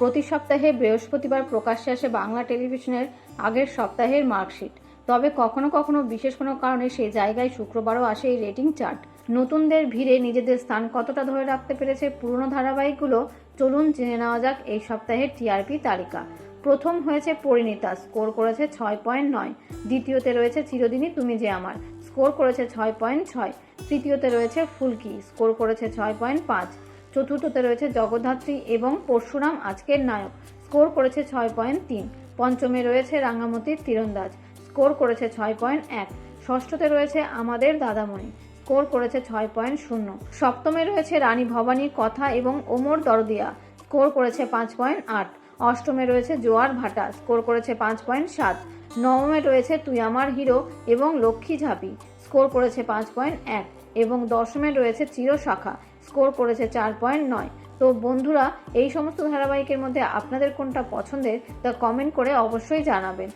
প্রতি সপ্তাহে বৃহস্পতিবার প্রকাশ্যে আসে বাংলা টেলিভিশনের আগের সপ্তাহের মার্কশিট। তবে কখনো কখনো বিশেষ কোনো কারণে সেই জায়গায় শুক্রবারও আসে এই রেটিং চার্ট। নতুনদের ভিড়ে নিজেদের স্থান কতটা ধরে রাখতে পেরেছে পুরনো ধারাবাহিকগুলো চলুন জেনে নেওয়া যাক এই সপ্তাহের টিআরপি তালিকা। প্রথম হয়েছে পরিণীতা, স্কোর করেছে ছয় পয়েন্ট নয়। দ্বিতীয়তে রয়েছে চিরদিনই তুমি যে আমার, স্কোর করেছে ছয় পয়েন্ট ছয়। তৃতীয়তে রয়েছে ফুলকি, স্কোর করেছে ছয় পয়েন্ট পাঁচ। চতুর্থতে রয়েছে জগদ্ধাত্রী এবং পরশুরাম আজকের নায়ক। স্কোর করেছে ছয় পয়েন্ট তিন। পঞ্চমে রয়েছে রাঙ্গামতির তীরন্দাজ। স্কোর করেছে ছয় পয়েন্ট এক। ষষ্ঠতে রয়েছে আমাদের দাদামণি। স্কোর করেছে ছয় পয়েন্ট শূন্য। সপ্তমে রয়েছে রানী ভবানীর কথা এবং ওমর দরদিয়া। স্কোর করেছে পাঁচ পয়েন্ট আট। অষ্টমে রয়েছে জোয়ার ভাটা। স্কোর করেছে পাঁচ পয়েন্ট সাত। নবমে রয়েছে তুই আমার হিরো এবং লক্ষ্মী ঝাঁপি। স্কোর করেছে পাঁচ পয়েন্ট এক। এবং দশমে রয়েছে চিরশাখা স্কোর করেছে চার পয়েন্ট নয়। তো বন্ধুরা, এই সমস্ত ধারাবাহিকের মধ্যে আপনাদের কোনটা পছন্দের তা কমেন্ট করে অবশ্যই জানাবেন।